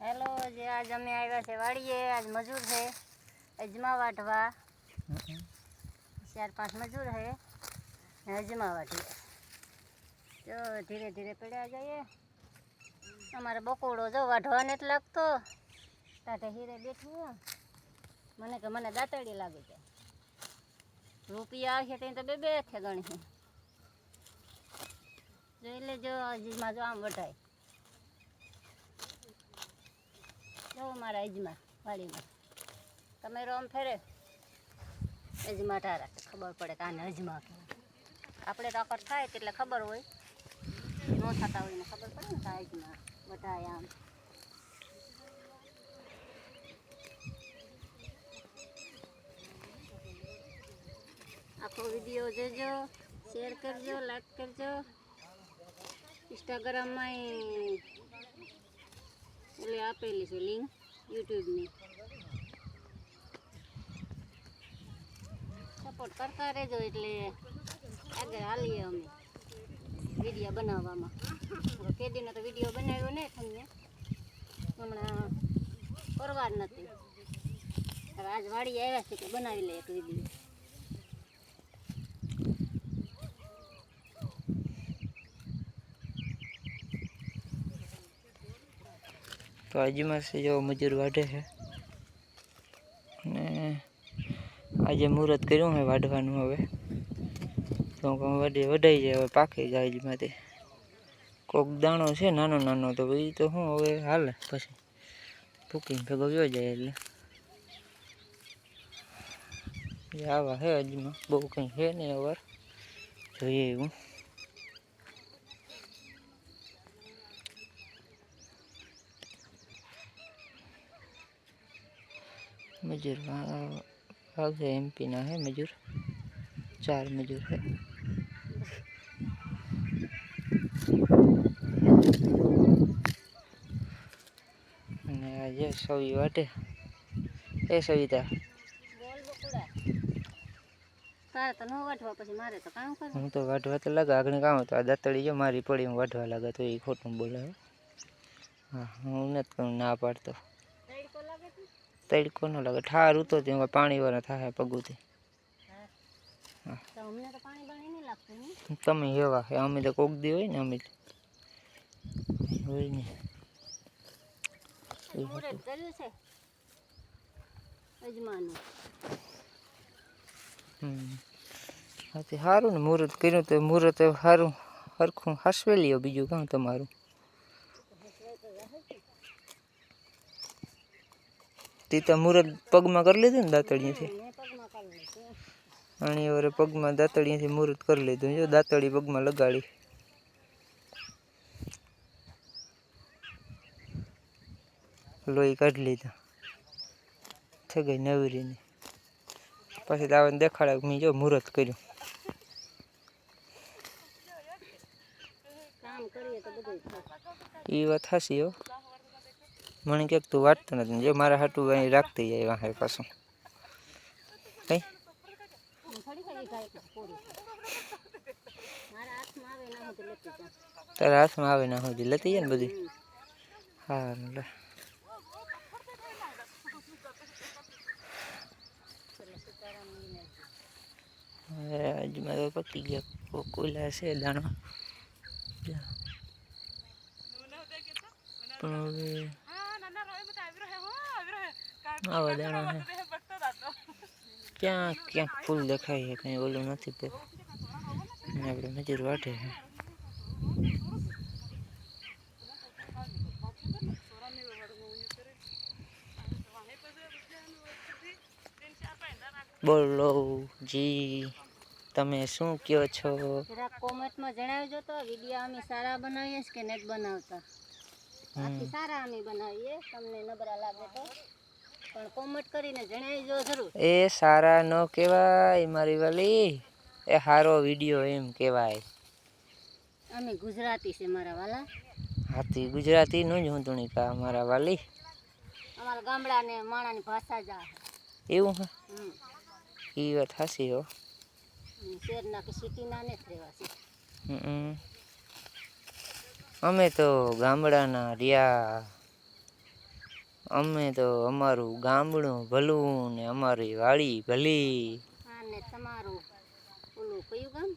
Hello, જે આજ અમે આવ્યા છે વાડીએ, આજ મજૂર છે અજમા વાટવા ચાર પાંચ મજૂર છે અજમા વાટીએ જો ધીરે ધીરે પડ્યા જઈએ. અમારે બકોડો જો વાઢવા નથી લાગતો. તાતે હીરે બેઠું મને કે મને દાંતડી લાગે છે. રૂપિયા આવશે ત્યાં તો બે બે છે. ગણી જોઈ લેજો હજીમાં જો આમ વટાય જો મારા અજમા વાડીમાં. તમે રોમ ફેરે? અજમા તારા ખબર પડે કે આને અજમા કહેવાય આપણે અકર થાય એટલે ખબર હોય. ન થતા હોય ને ખબર પડે ને કે અજમા બધા આમ. આખો વીડિયો જોજો, શેર કરજો લાઈક કરજો. ઇન્સ્ટાગ્રામમાં ઓલી આપેલી છે લિંક યુટ્યુબની. સપોર્ટ કરતા રહેજો એટલે આગળ હાલીએ અમે વીડિયો બનાવવામાં. કેદીનો તો વીડિયો બનાવ્યો ને તમને. હમણાં પરવાર નથી. હવે આજ વાડી આવ્યા છે કે બનાવી લે એક વીડિયો તો આજમાં છે જો મજૂર વાઢે છે. અને આજે મુહૂર્ત કર્યું છે વાઢવાનું હવે. તો વાઢી, વઢાઈ જાય, હવે પાકી જાય આજમાંથી કોક દાણો છે, નાનો નાનો, તો એ તો શું હવે હાલે પછી. ભૂકીને ભેગો વ્યો જાય એટલે. આવા છે આજમાં બહુ કંઈ છે નહીં અવાર જોઈએ એવું. મજૂર વા- આવશે એમપીના હે મજૂર ચાર મજૂર છે અને આ જે સવી વાટે એ સવિતા બોલ બકુડા તારે તો ન વાટવા પછી મારે તો કામ કર હું તો વાઢવા તો લાગે આગળ કામ તો આ દાંતળી જો મારી પડી હું વાઢવા લાગે તો એ ખોટું બોલે હો. હા હું નથી કહું ના પાડતો તડકો લાગે છે તડકો ન લાગે ઠાર ઉતો તેમાં પાણી વાળા થાય પગુથી તો અમને તો પાણી બાણી નહીં લાગતું ને તમે એવા હે અમે તો કોક દી હોય ને અમે તો. હોય ને મુહૂર્ત કર્યું છે અજમાનું હમ હા તે સારું ને મુહૂર્ત કર્યું તો મુહૂર્ત સારું સરખું હાસવેલી હો બીજું કામ તમારું તે તો મુહૂર્ત પગમાં કરી લીધું ને દાંતળીથી અણી વરે પગમાં દાંતળીથી મુહૂર્ત કરી લીધું. જો દાંતળી પગમાં લગાડી. લોહી કાઢી લીધા. થઈ ગઈ નવરીની. પછી તો આવે દેખાડે કે મેં જો મુહૂર્ત કર્યું. એ વાત હાસી હો. મને ક્યાંક તું વાંચતો નથી જો મારા હાટું અહીં રાખતી જાય વાહે પાછું કઈ હું થોડી કઈ ગાય કે પૂરી મારા હાથમાં આવે ના હું તો લેતી જાઉં તારા હાથમાં આવે ના સુધી લેતી જાય ને બધી હા લે હવે આજમાં તો પકી ગયા કોકુલા છે દાણો પણ હવે આવા દાણા છે ક્યાં ક્યાંક ફૂલ દેખાય છે કંઈ ઓલું નથી તે અને આપણે મજૂર વાટે છે બોલો જી તમે શું કહો છો જરાક કોમેન્ટમાં જણાવજો તો વિડીયો અમે સારા બનાવીએ છે કે નથી બનાવતા બાકી સારા અમે બનાવીએ તમને નબળા લાગે તો પણ કોમેન્ટ કરીને જણાવજો જરૂર. એ સારા ન કહેવાય મારી વાલી. એ સારો વીડિયો એમ કહેવાય. અમે ગુજરાતી છે મારા વાલા. હાથી ગુજરાતીનું જ હું કા મારા વાલી. અમારા ગામડાને માણાની ભાષા જ એવું હા? ઈ વાત હાસી હો. શહેરના કે સિટીના ને રહેવાસી. હમ. અમે તો ગામડાના રહ્યા અમે તો અમારું ગામડું ભલું ને અમારી વાડી ભલી. તમારું ઓલું કયું ગામ?